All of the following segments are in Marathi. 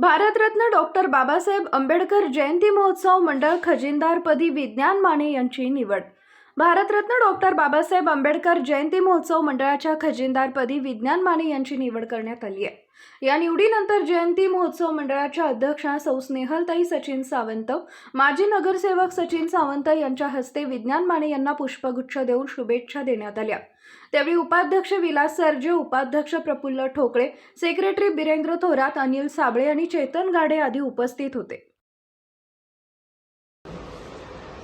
भारतरत्न डॉक्टर बाबासाहेब आंबेडकर जयंती महोत्सव मंडळ खजिनदारपदी विज्ञान माने यांची निवड. भारतरत्न डॉक्टर बाबासाहेब आंबेडकर जयंती महोत्सव मंडळाच्या खजिनदारपदी विज्ञान माने यांची निवड करण्यात आली आहे. या निवडीनंतर जयंती महोत्सव मंडळाच्या अध्यक्षा सौ स्नेहलताई सचिन सावंत माजी नगरसेवक सचिन सावंत यांच्या हस्ते विज्ञान माने यांना पुष्पगुच्छ देऊन शुभेच्छा देण्यात आल्या. त्यावेळी उपाध्यक्ष विलास सरजे उपाध्यक्ष प्रफुल्ल ठोकळे सेक्रेटरी बिरेंद्र थोरात अनिल साबळे आणि चेतन गाडे आदी उपस्थित होते.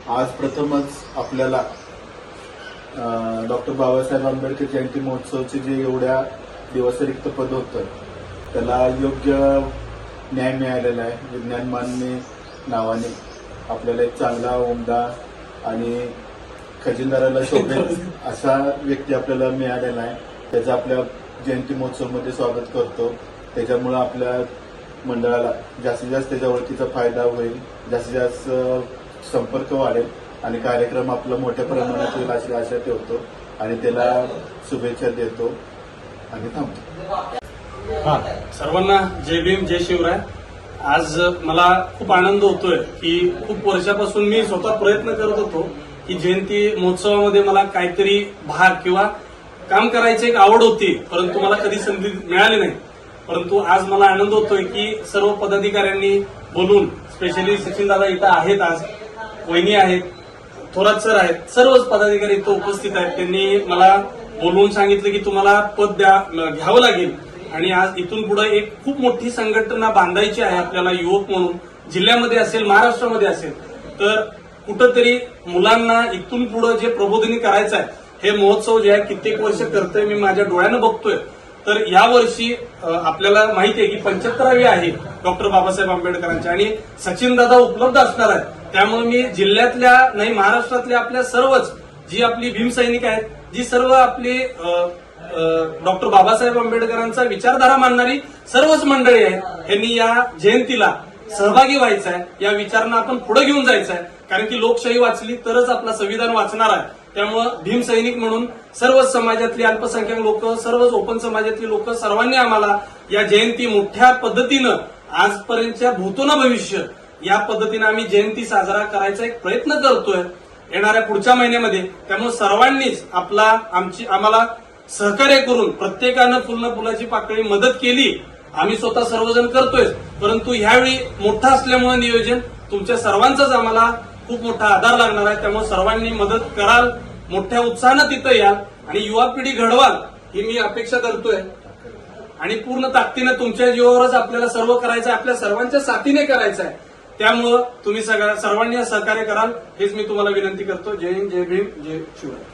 आज प्रथमच आपल्याला डॉक्टर बाबासाहेब आंबेडकर जयंती महोत्सवचे जे एवढ्या दिवस रिक्त पद होतं त्याला योग्य न्याय मिळालेला आहे. विज्ञान मान्य नावाने आपल्याला एक चांगला उमदा आणि खजिनदाराला शोभेल असा व्यक्ती आपल्याला मिळालेला आहे. त्याचं आपल्या जयंती महोत्सवमध्ये स्वागत करतो. त्याच्यामुळं आपल्या मंडळाला जास्तीत जास्त त्याच्या ओळखीचा फायदा होईल. जास्तीत जास्त संपर्क वाढेल. आणि कार्यक्रम आपला मोठ्या प्रमाणात होईल अशी आशा ठेवतो. आणि त्याला शुभेच्छा देतो. आणि थांबतो हा सर्वांना जय भीम जय शिवराय. आज मला खूप आनंद होतोय की खूप वर्षापासून मी स्वतः प्रयत्न करत होतो की जयंती महोत्सवामध्ये मला काहीतरी भाग किंवा काम करायची एक आवड होती परंतु मला कधी संधी मिळाली नाही. परंतु आज मला आनंद होतोय की सर्व पदाधिकाऱ्यांनी बोलून स्पेशली सचिन दादा इथं आहेत आज वहिनी आहेत थोरात सर आहेत. सर्वच पदाधिकारी इथं उपस्थित आहेत. त्यांनी मला बोलवून सांगितलं की तुम्हाला पद द्या घ्यावं लागेल. आणि आज इथून पुढे एक खूप मोठी संघटना बांधायची आहे आपल्याला युवक म्हणून. जिल्ह्यामध्ये असेल महाराष्ट्रामध्ये असेल. तर कुठंतरी मुलांना इथून पुढे जे प्रबोधनी करायचं आहे हे महोत्सव जे आहे कित्येक वर्ष करतोय. मी माझ्या डोळ्यानं बघतोय. तर या वर्षी आपल्याला माहिती आहे की पंच्याहत्तरावी आहे डॉक्टर बाबासाहेब आंबेडकरांची. आणि सचिन दादा उपलब्ध असणार आहेत. त्यामुळे मी जिल्ह्यातल्या नाही महाराष्ट्रातल्या आपल्या सर्वच जी आपली भीमसैनिक आहेत जी सर्व आपली डॉक्टर बाबासाहेब आंबेडकरांचा विचारधारा मानणारी सर्वच मंडळी आहेत यांनी या जयंतीला सहभागी व्हायचं आहे या विचारांना आपण पुढे घेऊन जायचं आहे कारण की लोकशाही वाचली तरच आपला संविधान वाचणार आहे. त्यामुळं भीमसैनिक म्हणून सर्वच समाजातली अल्पसंख्याक लोक सर्वच ओपन समाजातली लोक सर्वांनी आम्हाला या जयंती मोठ्या पद्धतीनं आजपर्यंतच्या भूतो भविष्य या पद्धतीनं आम्ही जयंती साजरा करायचा एक प्रयत्न करतोय येणाऱ्या पुढच्या महिन्यामध्ये. त्यामुळे सर्वांनीच आपला आमची आम्हाला सहकार्य करून प्रत्येकानं फुलनं फुलाची पाकळी मदत केली आम्ही स्वतः सर्वजण करतोय परंतु ह्यावेळी मोठा असल्यामुळे नियोजन तुमच्या सर्वांचंच आम्हाला खूप मोठा आधार लागणार आहे. त्यामुळे सर्वांनी मदत कराल मोठ्या उत्साहानं तिथं याल आणि युवा पिढी घडवाल ही मी अपेक्षा करतोय. आणि पूर्ण ताकदीनं तुमच्या जीवावरच आपल्याला सर्व करायचं आहे आपल्या सर्वांच्या साथीने करायचं आहे. त्यामुळं तुम्ही सगळ्या सर्वांनी सहकार्य कराल हेच मी तुम्हाला विनंती करतो. जय हिंद जय भीम जय शिवराय.